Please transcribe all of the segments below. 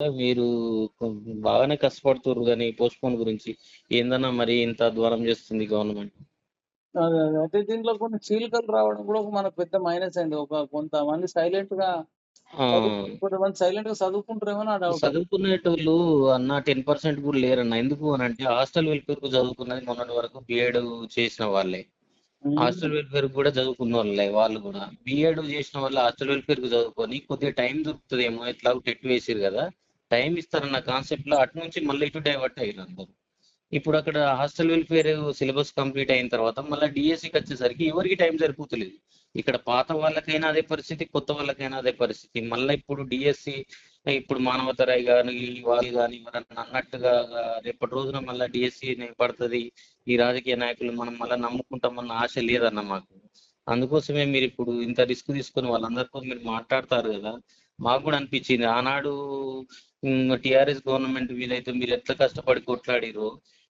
మీరు బాగానే కష్టపడుతుర్రు కానీ పోస్ట్పోన్ గురించి. ఏందన్నా మరి ఇంత అధ్వానం చేస్తుంది గవర్నమెంట్ అయితే దీంట్లో కొన్ని చీలికలు రావడం కూడా ఒక మనకు పెద్ద మైనస్ అయింది ఒక కొంతమంది సైలెంట్గా కొంతమంది సైలెంట్గా చదువుకుంటారేమో చదువుకునేటోళ్ళు అన్న టెన్ పర్సెంట్ కూడా లేరన్న. ఎందుకు అని అంటే హాస్టల్ వెల్ఫేర్కు చదువుకున్నది మొన్నటి వరకు బిఎడ్ చేసిన వాళ్ళే. హాస్టల్ వెల్ఫేర్ కూడా చదువుకున్న వాళ్ళే వాళ్ళు కూడా. బిఎడ్ చేసిన వాళ్ళు హాస్టల్ వెల్ఫేర్కు చదువుకొని కొద్దిగా టైం దొరుకుతుందేమో. ఎట్లా టెట్ వేసిరు కదా. టైం ఇస్తారన్న కాన్సెప్ట్లో అటు నుంచి మళ్ళీ ఇటు డైవర్ట్ అయ్యారు అందరు. ఇప్పుడు అక్కడ హాస్టల్ వెల్ఫేర్ సిలబస్ కంప్లీట్ అయిన తర్వాత మళ్ళీ డిఎస్సికి వచ్చేసరికి ఎవరికి టైం సరిపోతలేదు. ఇక్కడ పాత వాళ్ళకైనా అదే పరిస్థితి కొత్త వాళ్ళకైనా అదే పరిస్థితి. మళ్ళీ ఇప్పుడు డిఎస్సి ఇప్పుడు మానవతరాయి కానీ వాళ్ళు కానీ ఎవరన్నా అన్నట్టుగా రేపటి రోజున మళ్ళీ డిఎస్సి పడుతుంది ఈ రాజకీయ నాయకులు మనం మళ్ళీ నమ్ముకుంటామన్న ఆశ లేదన్న మాకు. అందుకోసమే మీరు ఇప్పుడు ఇంత రిస్క్ తీసుకుని వాళ్ళందరితో మీరు మాట్లాడతారు కదా. మాకు కూడా అనిపించింది. ఆనాడు టిఆర్ఎస్ గవర్నమెంట్ వీలైతే మీరు ఎట్లా కష్టపడి కొట్లాడిరు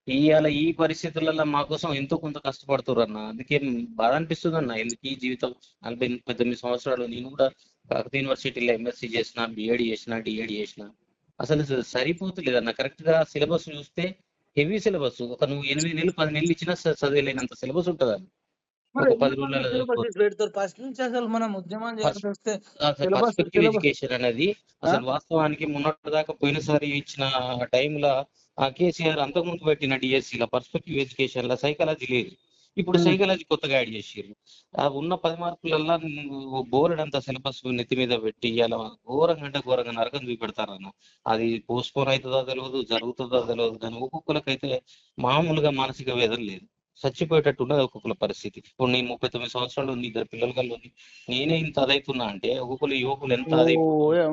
ఇవాళ ఈ పరిస్థితులలో మా కోసం ఎంతో కొంత కష్టపడుతున్నారు అన్న అందుకే బాధ అనిపిస్తుంది అన్న ఎందుకు ఈ జీవితం నలభై పద్దెనిమిది సంవత్సరాలు నేను కూడా కాకతీయ యూనివర్సిటీలో ఎంఎస్సీ చేసిన బిఎడ్ చేసిన డిఎడ్ చేసిన అసలు సరిపోతులేదు సరిపోతలేదు అన్న కరెక్ట్గా సిలబస్ చూస్తే హెవీ సిలబస్. ఒక నువ్వు ఎనిమిది నెలలు పది నెలలు ఇచ్చినా చదివేలేనంత చదివలేనంత సిలబస్ ఉంటుంది ఫస్ట్ నుంచి అసలు మనం ఉద్యమం చేయాల్సి వస్తే Syllabus- పర్స్పెక్టివ్ syllabus- ఎడ్యుకేషన్ అనేది అసలు వాస్తవానికి మొన్నటి దాకా పోయినసారి ఇచ్చిన టైంలో ఆ కేసీఆర్ అంతకుముందు పెట్టిన డిఎస్సి లో పర్స్పెక్టివ్ ఎడ్యుకేషన్లో సైకాలజీ లేదు. ఇప్పుడు. సైకాలజీ కొత్తగా యాడ్ చేసిర్రు. ఆ ఉన్న పది మార్కులల్లో బోర్డంత సిలబస్ నెత్తి మీద పెట్టి ఇలా ఘోరంగా అంటే ఘోరంగా నరకం చూపెడతారన్న. అది పోస్ట్పోన్ అవుతుందో తెలియదు జరుగుతుందో తెలియదు కానీ ఒక్కొక్కరికైతే మామూలుగా మానసిక వేదన లేదు. చచ్చిపోయేటట్టు ఉన్నది ఒక్కొక్కల పరిస్థితి. ఇప్పుడు నేను ముప్పై తొమ్మిది సంవత్సరాలు ఉంది ఇద్దరు పిల్లలు కల్లా ఉంది. నేనే ఇంత అదైతున్నా అంటే ఒక్కొక్కరు యువకులు ఎంత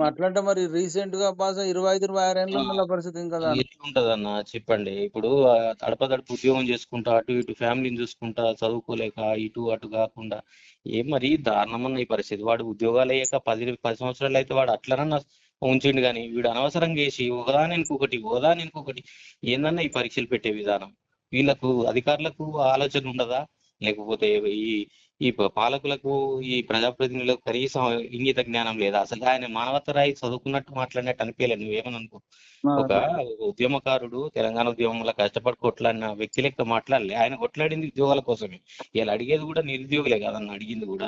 అట్లంటే మరి రీసెంట్గా పాస్ ఇరవై ఐదు ఇరవై ఆరు ఏళ్ళ పరిస్థితి ఇంకా ఎట్లుంటది అన్న చెప్పండి. ఇప్పుడు తడప తడప ఉద్యోగం చేసుకుంటా అటు ఇటు ఫ్యామిలీని చూసుకుంటా చదువుకోలేక ఇటు అటు కాకుండా ఏం మరి దారుణమన్న ఈ పరిస్థితి. వాడు ఉద్యోగాలు అయ్యాక పది పది సంవత్సరాలు అయితే వాడు అట్లనన్నా ఉంచిండు కానీ వీడు అనవసరంగా చేసి ఒకదాని ఇంకొకటి ఒకదాని ఇంకొకటి ఏందన్నా ఈ పరీక్షలు పెట్టే విధానం? వీళ్ళకు అధికారులకు ఆలోచన ఉండదా? లేకపోతే ఈ ఈ పాలకులకు ఈ ప్రజాప్రతినిధులకు కనీసం ఇంగిత జ్ఞానం లేదా? అసలు ఆయన మానవతరాయి చదువుకున్నట్టు మాట్లాడినట్టు అనిపించలేదు నువ్వేమని అనుకో ఒక ఉద్యమకారుడు తెలంగాణ ఉద్యమంలో కష్టపడి కొట్లాడిన వ్యక్తి లెక్క మాట్లాడలే. ఆయన కొట్లాడింది ఉద్యోగాల కోసమే. ఇలా అడిగేది కూడా నిరుద్యోగులే కదన్న అడిగింది కూడా.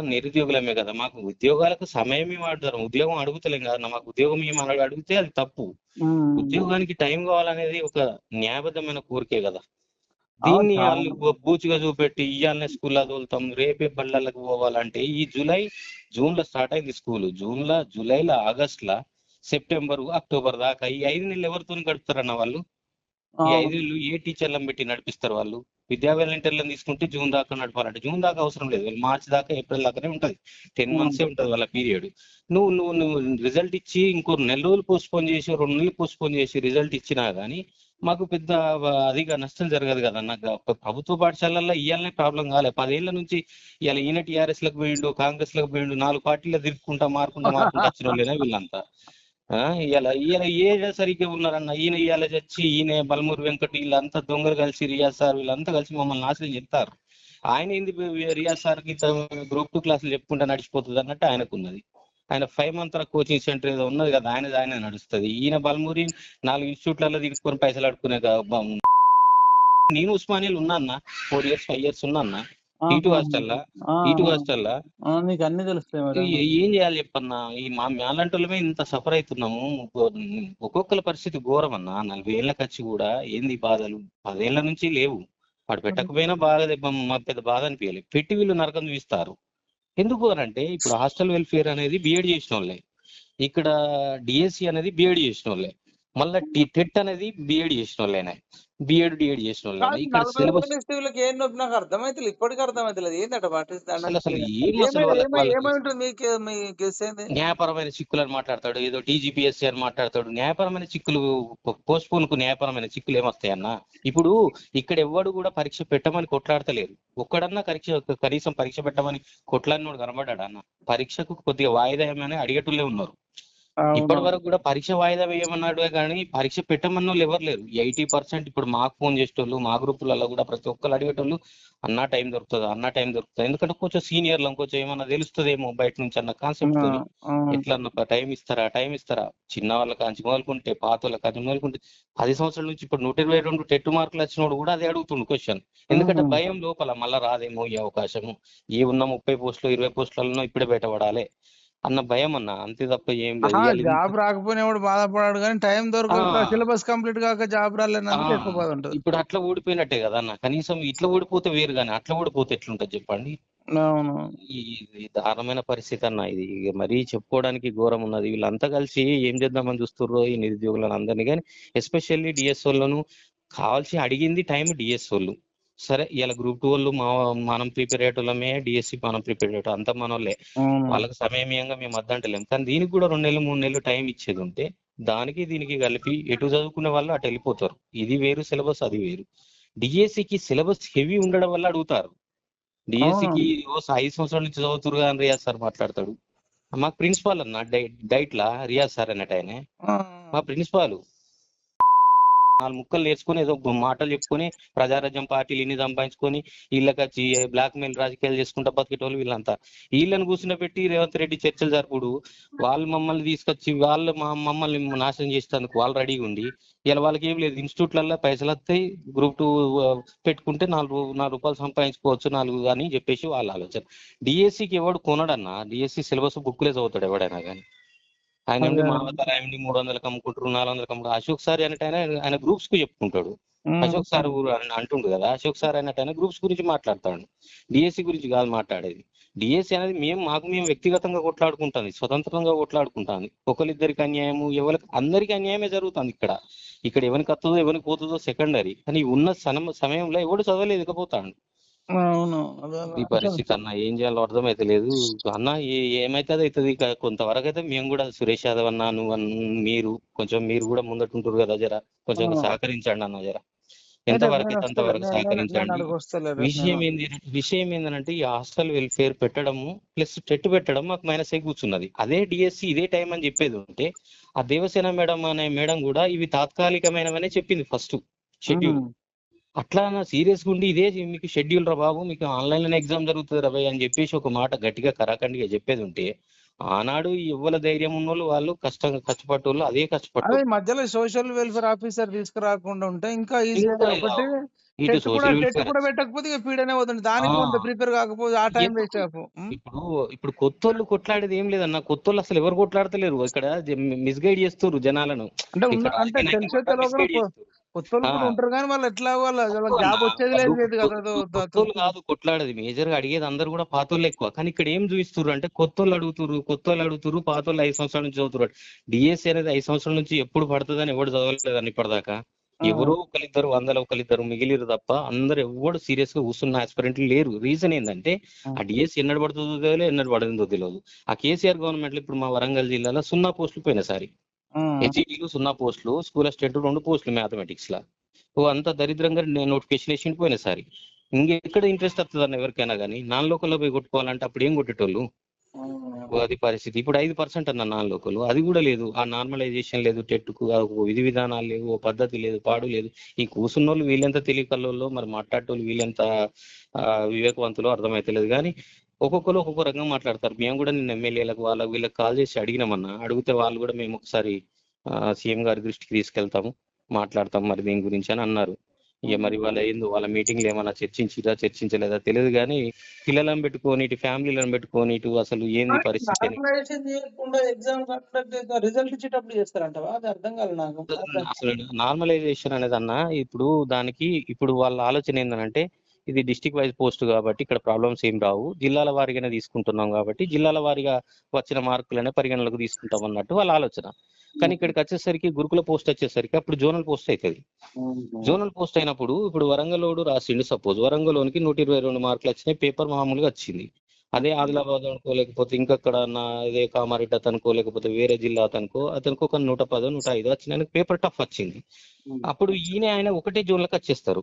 నిరుద్యోగులమే కదా. మాకు ఉద్యోగాలకు సమయం వాడతారు. ఉద్యోగం అడుగుతలేం కదా. మాకు ఉద్యోగం ఏమి అడగ- అడిగితే అది తప్పు. ఉద్యోగానికి టైం కావాలనేది ఒక న్యాయబద్ధమైన కోరికే కదా. దీన్ని. వాళ్ళు బూచిగా చూపెట్టి ఇయ్యాలనే స్కూల్లో తోలుతాం. రేపే బళ్ళలకు పోవాలంటే ఈ జూలై జూన్లో స్టార్ట్ అయింది స్కూల్. జూన్లో జూలైలో ఆగస్ట్ లా సెప్టెంబర్ అక్టోబర్ దాకా ఈ ఐదు నెలలు ఎవరితో గడుపుతారన్న వాళ్ళు? ఈ. ఐదు నెలలు ఏ టీచర్లను పెట్టి నడిపిస్తారు వాళ్ళు? విద్యా వాలంటీర్లను తీసుకుంటే జూన్ దాకా నడపాలంటే జూన్ దాకా అవసరం లేదు. వాళ్ళు మార్చి దాకా ఏప్రిల్ దాకానే ఉంటది. టెన్. మంత్సే ఉంటది వాళ్ళ పీరియడ్. నువ్వు నువ్వు నువ్వు రిజల్ట్ ఇచ్చి ఇంకో నెల రోజులు పోస్ట్పోన్ చేసి రెండు నెలలు పోస్ట్పోన్ చేసి రిజల్ట్ ఇచ్చినా గానీ మాకు పెద్ద అదిగా నష్టం జరగదు కదా. నాకు ప్రభుత్వ పాఠశాలల్లో ఇయ్యాలనే ప్రాబ్లం కాలే. పదేళ్ళ నుంచి ఇవాళ ఈయన టీఆర్ఎస్లకు పోయిండు కాంగ్రెస్లకు పోయిండు నాలుగు పార్టీలు తిరుక్కుంటా మారుకుంటా మారుకుంటా వచ్చిన వాళ్ళేనా వీళ్ళంతా. ఇవాళ ఈయన ఏ సరిగ్గా ఉన్నారన్న ఈయన ఇవాళ చచ్చి ఈయన బల్మూరు వెంకట వీళ్ళంతా దొంగలు కలిసి రియాజ్ సార్ వీళ్ళంతా కలిసి మమ్మల్ని నాశనం చెప్తారు. ఆయన ఏంది రియాజ్ సార్కి గ్రూప్ టూ క్లాసులు చెప్పుకుంటా నడిచిపోతుంది అన్నట్టు ఆయనకున్నది. ఆయన ఫైవ్ మంత్ కోచింగ్ సెంటర్ ఏదో ఉన్నది కదా ఆయన ఆయన నడుస్తుంది. ఈయన బల్మూరి నాలుగు ఇన్స్టిట్యూట్లలో తీసుకొని పైసలు అడుకునే నేను ఉస్మానియాలో ఉన్నా ఫోర్ ఇయర్స్ ఫైవ్ ఇయర్స్ ఉన్నా ఈటు హాస్టల్లా ఈటు హాస్టల్లా నీకు అన్ని తెలుస్తాయి ఏ- చేయాలి చెప్పన్నా? ఈ మా మేలాంటోళ్ళమే ఇంత సఫర్ అవుతున్నాము ఒక్కొక్కల పరిస్థితి ఘోరం అన్న నలభై ఏళ్ళకి వచ్చి కూడా ఏంది బాధలు? పదేళ్ళ నుంచి లేవు. వాడు పెట్టకపోయినా బాగా దెబ్బ- మా పెద్ద బాధ అనిపించాలి పెట్టి వీళ్ళు నరకం చూపిస్తారు ఎందుకు అని అంటే ఇప్పుడు హాస్టల్ వెల్ఫేర్ అనేది బిఎడ్ చేసిన వాళ్ళే ఇక్కడ డిఎస్సి అనేది బిఎడ్ చేసిన వాళ్ళే మళ్ళీ టెట్ అనేది బిఎడ్ చేసిన వాళ్ళేనే బిఎడ్ డిఎడ్ చేసిన వాళ్ళే ఇక్కడ సిలబస్ ఏం నొప్పి? నాకు అర్థమైతలేదు. ఇప్పటికీ అర్థమైతలేదు. ఏందట పాటిస్తాను న్యాయపరమైన చిక్కులు అని మాట్లాడతాడు. ఏదో టీజీపీఎస్సీ అని మాట్లాడతాడు. న్యాయపరమైన చిక్కులు పోస్ట్ పోన్కు న్యాయపరమైన చిక్కులు ఏమొస్తాయన్న ఇప్పుడు ఇక్కడ ఎవ్వడు కూడా పరీక్ష పెట్టమని కొట్లాడతలేరు ఒక్కడన్నా పరీక్ష కనీసం పరీక్ష పెట్టమని కొట్లాడినోడు కనబడ్డాడు అన్న? పరీక్షకు కొద్దిగా వాయిదా ఏమని అడిగేటోళ్ళే ఉన్నారు. ఇప్పటి వరకు కూడా పరీక్ష వాయిదా వేయమన్నాడు కానీ పరీక్ష పెట్టమన్న వాళ్ళు ఎవరు లేరు. ఎయిటీ పర్సెంట్ ఇప్పుడు మాకు ఫోన్ చేసేటోళ్ళు మా గ్రూపులలో కూడా ప్రతి ఒక్కరు అడిగేటోళ్ళు అన్నా టైం దొరుకుతుంది అన్న టైం దొరుకుతుంది? ఎందుకంటే కొంచెం సీనియర్లు కొంచెం ఏమన్నా తెలుస్తుందేమో బయట నుంచి అన్న కాన్సెప్ట్ ఎట్లా టైం ఇస్తారా టైం ఇస్తారా? చిన్న వాళ్ళ కాంచి మొదలుకుంటే పాత వాళ్ళ కాంచి మొదలుకుంటే పది సంవత్సరాల నుంచి ఇప్పుడు నూట ఇరవై రెండు టెట్ మార్కులు వచ్చినోడు కూడా అదే అడుగుతుండు క్వశ్చన్ ఎందుకంటే. భయం లోపల మళ్ళా రాదేమో ఈ అవకాశము. ఏ ఉన్న ముప్పై పోస్టులు ఇరవై పోస్టులలో ఇప్పుడే బయటపడాలి. అన్న భయం అన్న అంతే తప్ప ఏం లేదు. జాబ్ రాకపోయినా కూడా బాధపడాడు కానీ టైం దొరకక ఆ. సిలబస్ కంప్లీట్ కాక జాబ్ ఎక్కువ బాధ ఉంటుంది. ఇప్పుడు అట్లా ఓడిపోయినట్టే కదా అన్న. కనీసం ఇట్లా ఓడిపోతే వేరు కానీ అట్లా ఓడిపోతే ఎట్లుంటది చెప్పండి? అవును. ఈ ఈ దారుణమైన పరిస్థితి అన్న ఇది. మరీ చెప్పుకోవడానికి ఘోరం ఉన్నది. వీళ్ళంతా కలిసి ఏం చేద్దామని చూస్తుర్రో ఈ నిరుద్యోగులను అందరినీ కానీ ఎస్పెషల్లీ డిఎస్ఓలను కావాల్సి అడిగింది టైం డిఎస్ఓలు సరే ఇలా గ్రూప్ టూ వాళ్ళు మా మనం ప్రిపేర్ అయ్యేటోళ్ళమే డిఎస్సి మనం ప్రిపేర్ అయ్యేటోళ్ళం అంతా మనోళ్ళే. అవును. వాళ్ళకి సమయమీయంగా మేము వద్దంటలేం కానీ దీనికి కూడా రెండు నెలలు మూడు నెలలు టైం ఇచ్చేది ఉంటే దానికి దీనికి కలిపి ఎటు చదువుకునే వాళ్ళు అటు వెళ్ళిపోతారు. ఇది వేరు సిలబస్ అది వేరు. డిఎస్సికి సిలబస్ హెవీ ఉండడం వల్ల అడుగుతారు. డిఎస్సికి ఓ ఐదు సంవత్సరాల నుంచి చదువుతురు అని రియాజ్ సార్ మాట్లాడతాడు. మాకు ప్రిన్సిపాల్ అన్న డైట్ లా రియాజ్ సార్ అన్నట్టు ఆయన. మా ప్రిన్సిపాల్. నాలుగు ముక్కలు నేర్చుకుని ఏదో మాటలు చెప్పుకొని ప్రజారాజ్యం పార్టీలు ఇన్ని సంపాదించుకొని వీళ్ళకి వచ్చి బ్లాక్ మెయిల్ రాజకీయాలు చేసుకుంటా బతికేటోళ్ళు వీళ్ళంతా. వీళ్ళని కూర్చుని రేవంత్ రెడ్డి చర్చలు జరుపుడు వాళ్ళు మమ్మల్ని తీసుకొచ్చి వాళ్ళు మా మమ్మల్ని నాశనం చేసేందుకు వాళ్ళు రెడీగా ఉండి ఇలా వాళ్ళకి ఏం లేదు. ఇన్స్టిట్యూట్లలో పైసలు వస్తాయి గ్రూప్ టూ పెట్టుకుంటే నాలుగు నాలుగు రూపాయలు సంపాదించుకోవచ్చు నాలుగు అని చెప్పేసి వాళ్ళ ఆలోచన. డిఎస్సికి ఎవడు కొనడన్నా డిఎస్సి సిలబస్ బుక్లే చదువుతాడు ఎవడైనా కానీ. ఆయన. మా అవతార ఆయన మూడు వందలకు అమ్ముకుంటారు నాలుగు వందలకు అమ్ముకుంటారు. అశోక్ సార్ అన్నట్టు ఆయన ఆయన గ్రూప్స్కు చెప్పుకుంటాడు. అశోక్ సార్ అంటుండు కదా అశోక్ సార్ అన్నట్టు ఆయన గ్రూప్స్ గురించి మాట్లాడతాడు. డిఎస్సి గురించి కాదు మాట్లాడేది. డిఎస్సి అనేది మేము మాకు మేము వ్యక్తిగతంగా కొట్లాడుకుంటుంది స్వతంత్రంగా కొట్లాడుకుంటుంది. ఒకరిద్దరికి అన్యాయము ఎవరికి అందరికి అన్యాయమే జరుగుతుంది ఇక్కడ. ఇక్కడ ఎవరికి వస్తుందో ఎవరికి పోతుందో సెకండరీ కానీ ఉన్న సమ- సమయంలో ఎవడు చదవలేదు ఇకపోతాడు అవును. ఈ పరిస్థితి అన్న ఏం చేయాలో అర్థమైతే లేదు. అన్న ఏమైతే అవుతుంది కొంతవరకు అయితే మేము కూడా సురేష్ యాదవ్ అన్న నువ్వు మీరు కొంచెం మీరు కూడా ముందటుంటారు కదా జర. కొంచెం. సహకరించండి అన్న జర. ఎంతవరకు అయితే అంతవరకు సహకరించండి? విషయం ఏంది విషయం ఏంటంటే ఈ హాస్టల్ వెల్ఫేర్ పెట్టడము ప్లస్ టెట్ పెట్టడం మాకు మైనస్ అయి కూర్చున్నది. అదే డిఎస్సి ఇదే టైం అని చెప్పేది ఉంటే ఆ దేవసేన మేడం అనే మేడం కూడా ఇవి తాత్కాలికమైనవనే చెప్పింది ఫస్ట్ షెడ్యూల్. అట్లా సీరియస్గా ఉండి ఇదే మీకు షెడ్యూల్ రా బాబు మీకు ఆన్లైన్లోనే ఎగ్జామ్ జరుగుతుంది రా అని చెప్పేసి ఒక మాట గట్టిగా కరాఖండిగా చెప్పేది ఉంటే ఆనాడు ఎవ్వల ధైర్యం ఉన్నోళ్ళు వాళ్ళు కష్టంగా కష్టపడ్డోళ్ళు అదే అదే కష్టపడ్డారు మధ్యలో సోషల్ వెల్ఫేర్ ఆఫీసర్ తీసుకురాకుండా ఉంటే ఇంకా ఇటు సోషల్ కూడా పెట్టకపోతే పీడనే పోతుంది. దానికి ప్రిపేర్ కాకపోతే ఆ టైం? వేస్ట్. ఇప్పుడు ఇప్పుడు కొత్తోళ్ళు కొట్లాడేది ఏం లేదన్న కొత్తోళ్ళు అసలు ఎవరు కొట్లాడతలేరు. ఇక్కడ మిస్గైడ్ చేస్తున్నారు జనాలను. అంటే ఉన్న ఇక్కడ అంటే రాజకీయ తెలిసే నాయకులు తెలియక misguide చేస్తున్నారు. కొత్త వాళ్ళు కూడా ఆ. ఉంటారు కానీ వాళ్ళు ఎట్లా వాళ్ళ జాబ్. వచ్చేది లేదు కదా కొత్తోళ్ళు కొట్లాడేది మేజర్గా అడిగేది అందరు కూడా పాతోళ్ళు ఎక్కువ కానీ ఇక్కడ ఏం చూపిస్తున్నారు అంటే కొత్తోళ్ళు అడుగుతున్నారు కొత్తోళ్ళు అడుగుతున్నారు పాతోళ్ళు ఐదు సంవత్సరాల నుంచి చదువుతున్నారు డిఎస్సి అనేది ఐదు సంవత్సరాల నుంచి ఎప్పుడు పడుతుందని ఎవడు చదవలేదని ఇప్పటిదాకా ఎవరో ఒకరిద్దరు వందల ఒకరిద్దరు మిగిలిరు తప్ప అందరు ఎవడు సీరియస్గా కూర్చున్న ఆస్పిరెంట్లు లేరు రీజన్ ఏంటంటే ఆ డిఎస్సి ఎన్నడు పడుతుందో తెలియదు ఎన్నడు పడుతుందో తెలియదు ఆ కేసీఆర్ గవర్నమెంట్ ఇప్పుడు మా వరంగల్ జిల్లాలో సున్నా పోస్టులు పోయినసారి. హెచ్ఈటీలు సున్నా పోస్టులు స్కూల్ అసిస్టెంట్ రెండు పోస్టులు మ్యాథమెటిక్స్ లా ఓ అంత దరిద్రంగా నోటిఫికేషన్ వేసి పోయినసారి ఇంకెక్కడ ఇంట్రెస్ట్ వస్తుంది అన్న ఎవరికైనా కానీ నాన్ లోకల్లో పోయి కొట్టుకోవాలంటే అప్పుడు ఏం కొట్టేటోళ్ళు? అది పరిస్థితి. ఇప్పుడు ఐదు పర్సెంట్ అన్న నాన్ లోకల్ అది కూడా లేదు. ఆ నార్మలైజేషన్ లేదు టెట్కు విధి విధానాలు లేవు ఓ పద్ధతి లేదు పాడు లేదు. ఈ కూసున్న వాళ్ళు వీళ్ళెంత తెలియకల్లో మరి మాట్లాడేటోళ్ళు వీళ్ళెంత ఆ, వివేకవంతులు అర్థమైతలేదు. కానీ ఒక్కొక్కరు ఒక్కొక్క రకంగా మాట్లాడతారు. మేము కూడా నిన్న ఎమ్మెల్యేలకు వాళ్ళకి వీళ్ళకి కాల్ చేసి అడిగినామన్నా అడిగితే వాళ్ళు కూడా మేము ఒకసారి సీఎం గారి దృష్టికి తీసుకెళ్తాము మాట్లాడతాం మరి దీని గురించి అని అన్నారు. ఇక మరి వాళ్ళ ఏందో వాళ్ళ మీటింగ్లు ఏమైనా చర్చించిరా చర్చించలేదా? తెలియదు కానీ పిల్లలను పెట్టుకొని ఇటు ఫ్యామిలీలను పెట్టుకొని ఇటు అసలు ఏంది పరిస్థితి అని. నార్మలైజేషన్ చేయకుండా ఎగ్జామ్ కండక్ట్ రిజల్ట్ ఇచ్చేటప్పుడు చేస్తారంటవా? అది అర్థం కాదు నాకు. అసలు నార్మలైజేషన్ అనేది అన్న ఇప్పుడు దానికి ఇప్పుడు వాళ్ళ ఆలోచన ఏంటంటే ఇది డిస్టిక్ వైజ్ పోస్ట్ కాబట్టి ఇక్కడ ప్రాబ్లమ్స్ ఏం రావు. జిల్లాల వారీగానే తీసుకుంటున్నాం కాబట్టి జిల్లాల వారీగా వచ్చిన మార్కులనే పరిగణలోకి తీసుకుంటాం అన్నట్టు వాళ్ళ ఆలోచన. కానీ ఇక్కడికి వచ్చేసరికి గురుకుల పోస్ట్ వచ్చేసరికి అప్పుడు జోనల్ పోస్ట్ అవుతుంది జోనల్ పోస్ట్ అయినప్పుడు ఇప్పుడు వరంగలోడు రాసిండు సపోజ్ వరంగల్లోనికి నూట ఇరవై రెండు మార్కులు వచ్చినాయి పేపర్ మామూలుగా వచ్చింది. అదే ఆదిలాబాద్ అనుకో లేకపోతే ఇంకక్కడ నా ఇదే కామారెడ్డి అతనుకో లేకపోతే వేరే జిల్లా అతనుకో అతనికి ఒక నూట పదో నూట ఐదో వచ్చిన పేపర్ టఫ్ వచ్చింది. అప్పుడు ఈయన ఆయన ఒకటే జోన్లకు వచ్చేస్తారు.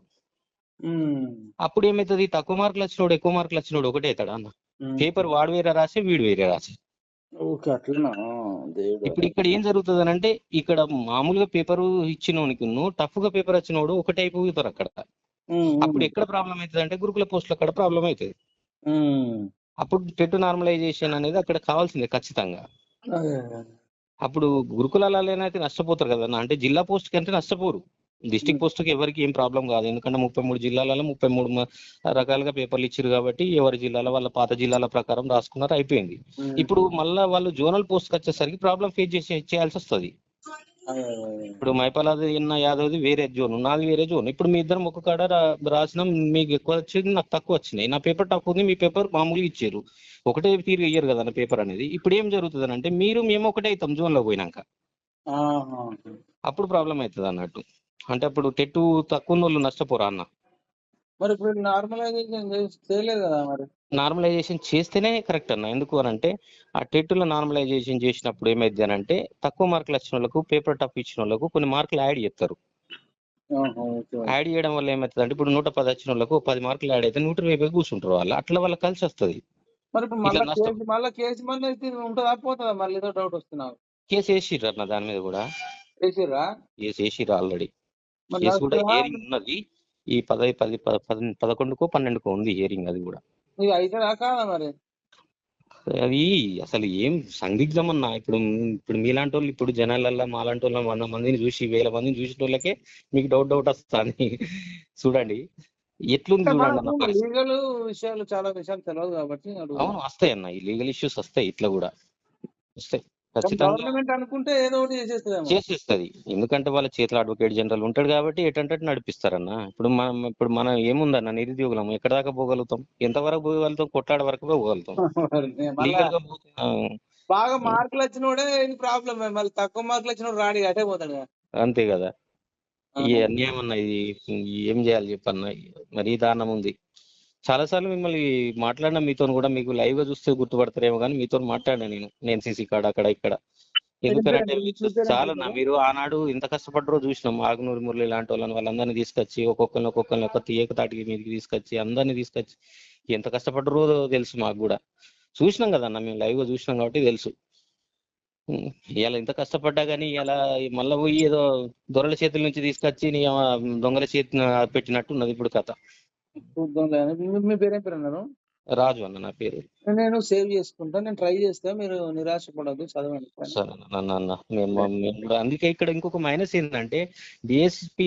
అప్పుడు ఏమైతుంది? తక్కువ మార్కులు వచ్చినోడు ఎక్కువ మార్కులు వచ్చినోడు ఒకటే అవుతాడు అన్న. పేపర్ వాడు వేరే రాసే వీడు వేరే రాసే. ఓకే అట్లనా? దేవుడు. ఇప్పుడు ఇక్కడ ఏం జరుగుతుంది అంటే ఇక్కడ మామూలుగా పేపర్ ఇచ్చినోనికి టఫ్గా పేపర్ వచ్చినోడు ఒకటే అయిపోతారు అక్కడ. అప్పుడు ఎక్కడ ప్రాబ్లం అవుతుంది అంటే గురుకుల పోస్టులు అక్కడ ప్రాబ్లం అవుతుంది అప్పుడు టెట్ నార్మలైజేషన్ అనేది అక్కడ కావాల్సిందే ఖచ్చితంగా. అప్పుడు గురుకులాలైతే నష్టపోతారు కదా అంటే జిల్లా పోస్ట్ కంటే నష్టపోరు. డిస్టిక్ పోస్ట్కి ఎవరికి ఏం ప్రాబ్లం కాదు. ఎందుకంటే ముప్పై మూడు జిల్లాలలో ముప్పై మూడు రకాలుగా పేపర్లు ఇచ్చారు కాబట్టి ఎవరి జిల్లాలో వాళ్ళ పాత జిల్లాల ప్రకారం రాసుకున్నారు అయిపోయింది. ఇప్పుడు మళ్ళా వాళ్ళు జోనల్ పోస్ట్కి వచ్చేసరికి ప్రాబ్లం ఫేస్ చేసి చేయాల్సి వస్తుంది. ఇప్పుడు మైపాలాది అన్న యాదవ్ది వేరే జోన్ నాది వేరే జోన్ ఇప్పుడు మీ ఇద్దరం ఒక కాడ రాసినాం మీకు ఎక్కువ వచ్చింది నాకు తక్కువ వచ్చినాయి నా పేపర్ తక్కువ ఉంది మీ పేపర్ మామూలుగా ఇచ్చారు ఒకటే తీరు ఇయ్యరు కదా నా పేపర్ అనేది ఇప్పుడు ఏం జరుగుతుంది అంటే మీరు మేము ఒకటే అవుతాం జోన్లో పోయినాక అప్పుడు ప్రాబ్లం అవుతుంది అన్నట్టు అంటే అప్పుడు టెట్ తక్కువ వాళ్ళు నష్టపోరా అన్న? మరి ఇప్పుడు నార్మలైజేషన్ చేయలేదు కదా మరి? నార్మలైజేషన్ చేస్తేనే కరెక్ట్ అన్న. ఎందుకు అని అంటే ఆ టెట్లో నార్మలైజేషన్ చేసినప్పుడు ఏమైంది అని అంటే తక్కువ మార్కులు వచ్చిన వాళ్ళకు పేపర్ టఫ్ ఇచ్చిన వాళ్ళకు కొన్ని మార్కులు యాడ్ చేస్తారు. యాడ్ చేయడం వల్ల ఏమవుతుంది అంటే ఇప్పుడు నూట పది వచ్చిన వాళ్ళకు పది మార్కులు యాడ్ అయితే నూట ఇరవై కూర్చుంటారు వాళ్ళు. అట్లా వాళ్ళకి కలిసి వస్తుంది. మరి ఇప్పుడు మళ్ళీ. కేసు అయితే ఉంటుందా? పోతుందా మళ్ళీ ఏదో డౌట్ వస్తున్నావు కేసు వేసిర్రు అన్న దాని మీద కూడా. చేసిర్రా కేసు వేసిర్రు ఆల్రెడీ. కేసు కూడా? హియరింగ్ ఉన్నది. ఈ పది పది పదకొండుకో పన్నెండుకో ఉంది హియరింగ్ అది కూడా. కాదా మరి? అది అసలు ఏం సందిగ్ధం అన్న ఇప్పుడు ఇప్పుడు మీలాంటి వాళ్ళు ఇప్పుడు జనాలల్లో మాలాంటి వాళ్ళ వంద మందిని చూసి వేల మందిని చూసిన వాళ్ళకే మీకు డౌట్ డౌట్ వస్తుంది. చూడండి. ఎట్లుంది చూడండి. లీగల్ విషయాలు చాలా విషయాలు తెలియదు కాబట్టి. అవును వస్తాయి అన్న. ఈ లీగల్ ఇష్యూస్ వస్తాయి ఇట్లా కూడా. వస్తాయి. గవర్నమెంట్ అనుకుంటే ఏదో ఒకటి చేసేస్తుందేమో చేసేస్తుంది. ఎందుకంటే వాళ్ళ చేతిలో అడ్వకేట్ జనరల్ ఉంటాడు కాబట్టి ఎటంటే నడిపిస్తారన్న. ఇప్పుడు మనం ఇప్పుడు మనం ఏముందన్న నిరుద్యోగులం ఎక్కడ దాకా పోగలుగుతాం? ఎంత వరకు పోగలుగుతాం? కొట్లాడ వరకు పోగలుగుతాం. బాగా మార్కులు వచ్చినోడే ఇది ప్రాబ్లం మళ్ళీ తక్కువ మార్కులు వచ్చినోడు రాడి అటే పోతాడు. అంతే కదా. ఈ అన్యాయం అన్న ఇది ఏం చేయాలి చెప్పన్న? మరీ దారుణం ఉంది. చాలా సార్లు మిమ్మల్ని మాట్లాడిన మీతో కూడా మీకు లైవ్గా చూస్తే గుర్తుపడతారేమో కానీ మీతో మాట్లాడాను నేను నేను సీసీ కాడ అక్కడ ఇక్కడ ఎందుకంటే పేరు? మీకు మీ పేరు చాలా ఏంటి నా పేరు? మీరు ఆనాడు ఎంత కష్టపడ్డారో చూసినాం ఆగ్నూరి మురళి లాంటి వాళ్ళని వాళ్ళందరినీ తీసుకొచ్చి ఒక్కొక్కరిని ఒక్కొక్కరిని ఒక ఏకతాటికి మీదకి తీసుకొచ్చి అందరినీ తీసుకొచ్చి ఎంత కష్టపడ్డారో తెలుసు మాకు కూడా చూసినాం కదన్న మేము లైవ్గా చూసినాం కాబట్టి తెలుసు. ఇవాళ ఎంత కష్టపడ్డా కానీ ఇలా మళ్ళీ పోయి ఏదో దొరల చేతుల నుంచి తీసుకొచ్చి దొంగల చేతి పెట్టినట్టు ఉన్నది ఇప్పుడు కథ చూద్దాం లే. మీ- మీ పేరేం పేరు అన్నారు? రాజు అన్న నా పేరు. నేను సేవ్ చేసుకుంటా నేను ట్రై చేస్తా మీరు నిరాశపడద్దు చదవండి. సరే అన్న మేము అందుకే ఇక్కడ ఇంకొక మైనస్ ఏంటంటే డిఎస్పి